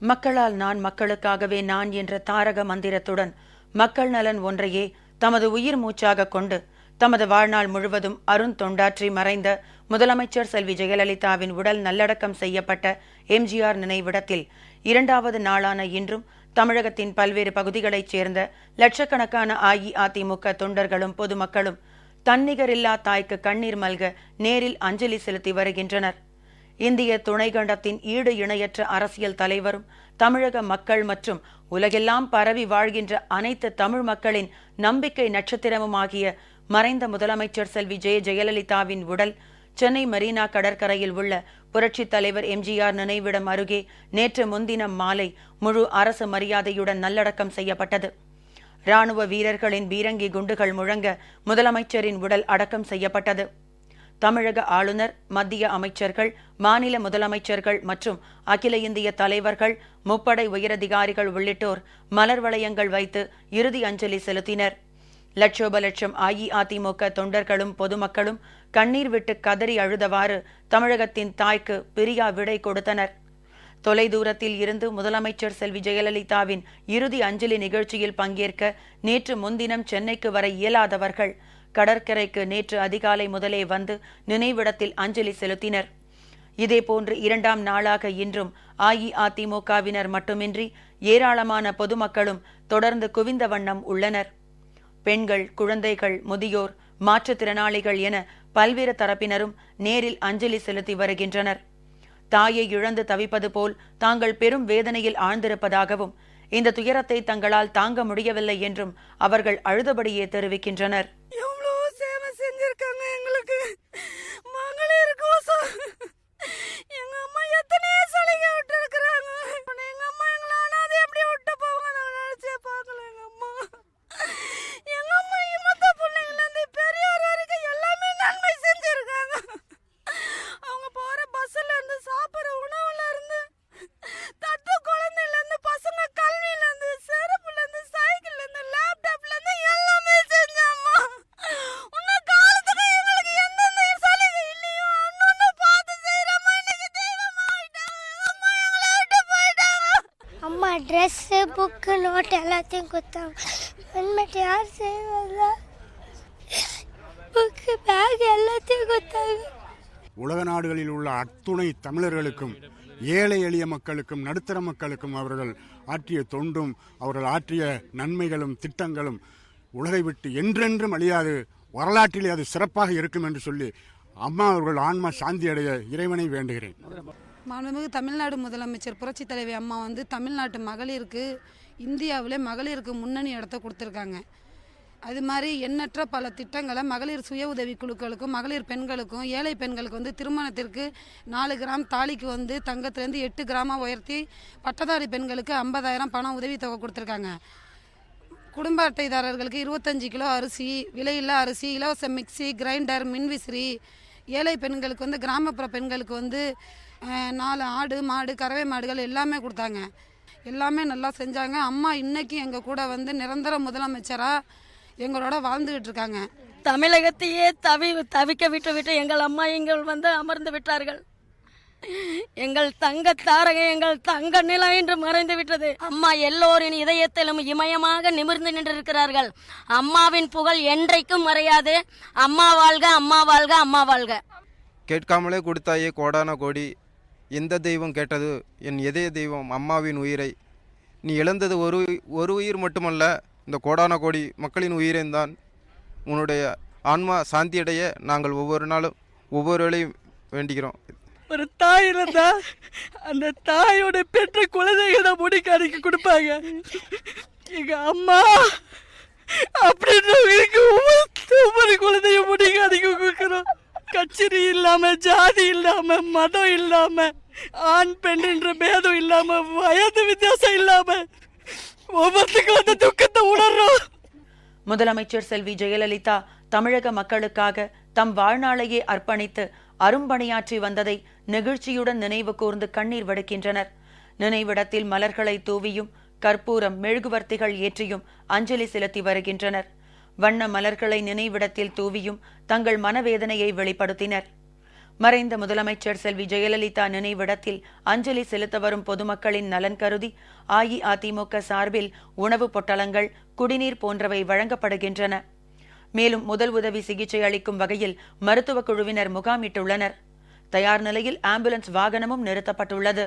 மக்களால் நான் மக்களுக்காகவே நான் என்ற தாரக மந்திரத்துடன் மக்கள் நலன் ஒன்றையே தமது உயிர் மூச்சாக கொண்டு தமது வாழ்நாள் முழுவதும் அருண் தொண்டாற்றி மறைந்த முதலமைச்சர் செல்வி ஜெயலலிதாவின் உடல் நல்லடக்கம் செய்யப்பட்ட எம்ஜிஆர் நினைவிடத்தில் இரண்டாவது நாளான இன்றும் தமிழகத்தின் பல்வேறு பகுதிகளைச் சேர்ந்த லட்சக்கணக்கான அஇஅதிமுக தொண்டர்களும் பொதுமக்களும் தன்னிகரில்லா தாய்க்கு கண்ணீர் மல்க நேரில் அஞ்சலி செலுத்தி வருகின்றனர். இந்திய துணைக்கண்டத்தின் ஈடு இணையற்ற அரசியல் தலைவரும் தமிழக மக்கள் மற்றும் உலகெல்லாம் பரவி வாழ்கின்ற அனைத்து தமிழ் மக்களின் நம்பிக்கை நட்சத்திரமுமாகிய மறைந்த முதலமைச்சர் செல்வி ஜெய ஜெயலலிதாவின் உடல் சென்னை மெரினா கடற்கரையில் உள்ள புரட்சித் தலைவர் எம்ஜிஆர் நினைவிடம் அருகே நேற்று முன்தினம் மாலை முழு அரசு மரியாதையுடன் நல்லடக்கம் செய்யப்பட்டது. ராணுவ வீரர்களின் பீரங்கி குண்டுகள் முழங்க முதலமைச்சரின் உடல் அடக்கம் செய்யப்பட்டது. தமிழக ஆளுநர் மத்திய அமைச்சர்கள் மாநில முதலமைச்சர்கள் மற்றும் அகில இந்திய தலைவர்கள் முப்படை உயரதிகாரிகள் உள்ளிட்டோர் மலர் வளையங்கள் வைத்து இறுதி அஞ்சலி செலுத்தினர். லட்சோப லட்சம் அஇஅதிமுக தொண்டர்களும் பொதுமக்களும் கண்ணீர் விட்டு கதறி அழுதவாறு தமிழகத்தின் தாய்க்கு பிரியா விடை கொடுத்தனர். தொலைதூரத்தில் இருந்து முதலமைச்சர் செல்வி ஜெயலலிதாவின் இறுதி அஞ்சலி நிகழ்ச்சியில் பங்கேற்க நேற்று முன்தினம் சென்னைக்கு வர இயலாதவர்கள் கடற்கரைக்கு நேற்று அதிகாலை முதலே வந்து நினைவிடத்தில் அஞ்சலி செலுத்தினர். இதேபோன்று இரண்டாம் நாளாக இன்றும் அஇஅதிமுகவினர் மட்டுமின்றி ஏராளமான பொதுமக்களும் தொடர்ந்து குவிந்த வண்ணம் உள்ளனர். பெண்கள் குழந்தைகள் முதியோர் மாற்றுத்திறனாளிகள் என பல்வேறு தரப்பினரும் நேரில் அஞ்சலி செலுத்தி வருகின்றனர். தாயை இழந்து தவிப்பது போல் தாங்கள் பெரும் வேதனையில் ஆழ்ந்திருப்பதாகவும் இந்த துயரத்தை தங்களால் தாங்க முடியவில்லை என்றும் அவர்கள் அழுதபடியே தெரிவிக்கின்றனர். നടക്കാങ്ങ ഞങ്ങൾക്ക്. ட்ரெஸ்ஸு புக்கு நோட் எல்லாத்தையும் கொடுத்தாங்க ஹெல்மெட் யார் செய்வாங்க புக்கு பேக் எல்லாத்தையும் கொடுத்தாங்க உலக நாடுகளில் உள்ள அத்துணை தமிழர்களுக்கும் ஏழை எளிய மக்களுக்கும் நடுத்தர மக்களுக்கும் அவர்கள் ஆற்றிய தொண்டும் அவர்கள் ஆற்றிய நன்மைகளும் திட்டங்களும் உலகை விட்டு என்றென்றும் அழியாது வரலாற்றிலே அது சிறப்பாக இருக்கும் என்று சொல்லி அம்மா அவர்கள் ஆன்மா சாந்தி அடைய இறைவனை வேண்டுகிறேன். மாண்புமிகு தமிழ்நாடு முதலமைச்சர் புரட்சி தலைவி அம்மா வந்து தமிழ்நாட்டு மகளிருக்கு இந்தியாவிலே மகளிருக்கு முன்னணி இடத்த கொடுத்துருக்காங்க. அது மாதிரி எண்ணற்ற பல திட்டங்களை மகளிர் சுய உதவி குழுக்களுக்கும் மகளிர் பெண்களுக்கும் ஏழை பெண்களுக்கு வந்து திருமணத்திற்கு நாலு கிராம் தாலிக்கு வந்து தங்கத்துலேருந்து எட்டு கிராமாக உயர்த்தி பட்டதாரி பெண்களுக்கு ஐம்பதாயிரம் பணம் உதவித்தொகை கொடுத்துருக்காங்க. குடும்ப அட்டைதாரர்களுக்கு இருபத்தஞ்சி கிலோ அரிசி விலையில்லா அரிசி இலவச மிக்சி கிரைண்டர் மின்விசிறி ஏழை பெண்களுக்கு வந்து கிராமப்புற பெண்களுக்கு வந்து நாலு ஆடு மாடு கறவை மாடுகள் எல்லாமே கொடுத்தாங்க. எல்லாமே நல்லா செஞ்சாங்க. அம்மா இன்னைக்கு எங்கள் கூட வந்து நிரந்தர முதலமைச்சராக எங்களோட வாழ்ந்துகிட்டு இருக்காங்க. தமிழகத்தையே தவி தவிக்க விட்டு விட்டு எங்கள் அம்மா எங்கள் வந்து அமர்ந்து விட்டார்கள். எங்கள் தங்க தாரகை எங்கள் தங்க நிலம் என்று மறைந்து விட்டது. அம்மா எல்லோரின் இதயத்திலும் இமயமாக நிமிர்ந்து நின்றிருக்கிறார்கள். அம்மாவின் புகழ் என்றைக்கும் மறையாது. அம்மா வாழ்க அம்மா வாழ்க அம்மா வாழ்க. கேட்காமலே கொடுத்தாயே கோடான கோடி. எந்த தெய்வம் கேட்டது என் இதய தெய்வம் அம்மாவின் உயிரை. நீ இழந்தது ஒரு ஒரு உயிர் மட்டுமல்ல இந்த கோடான கோடி மக்களின் உயிரைந்தான் உன்னுடைய ஆன்மா சாந்தியடைய நாங்கள் ஒவ்வொரு நாளும் ஒவ்வொரு வேளையும் வேண்டிக்கிறோம் ஒரு தாய் இருந்தா அந்த தாயோட பெற்ற குழந்தைகளை முடிக்காடிக்கு கொடுப்பாங்க. எங்க அம்மா அப்படின்றவங்களுக்கு ஒவ்வொரு ஒவ்வொரு குழந்தைய முடிக்காடிக்கு கொடுக்குறோம் கச்சேரி இல்லாம ஜாதி இல்லாம மதம் இல்லாம ஆண் பெண்ணுன்ற பேதம் இல்லாம வயது வித்தியாசம் இல்லாம ஒவ்வொருத்துக்கும் அந்த துக்கத்தை உணர்றோம். முதலமைச்சர் செல்வி ஜெயலலிதா தமிழக மக்களுக்காக தம் வாழ்நாளையே அர்ப்பணித்து அரும்பணியாற்றி வந்ததை நெகிழ்ச்சியுடன் நினைவு கூர்ந்து கண்ணீர் வடிக்கின்றனர். நினைவிடத்தில் மலர்களை தூவியும் கற்பூரம் மெழுகுவர்த்திகள் ஏற்றியும் அஞ்சலி செலுத்தி வருகின்றனர். வண்ண மலர்களை நினைவிடத்தில் தூவியும் தங்கள் மனவேதனையை வெளிப்படுத்தினர். மறைந்த முதலமைச்சர் செல்வி ஜெயலலிதா நினைவிடத்தில் அஞ்சலி செலுத்த வரும் பொதுமக்களின் நலன் கருதி அஇஅதிமுக சார்பில் உணவுப் பொட்டலங்கள் குடிநீர் போன்றவை வழங்கப்படுகின்றன. மேலும் முதல் உதவி சிகிச்சை அளிக்கும் வகையில் மருத்துவக் குழுவினர் முகாமிட்டுள்ளனர். தயார் நிலையில் ஆம்புலன்ஸ் வாகனமும் நிறுத்தப்பட்டுள்ளது.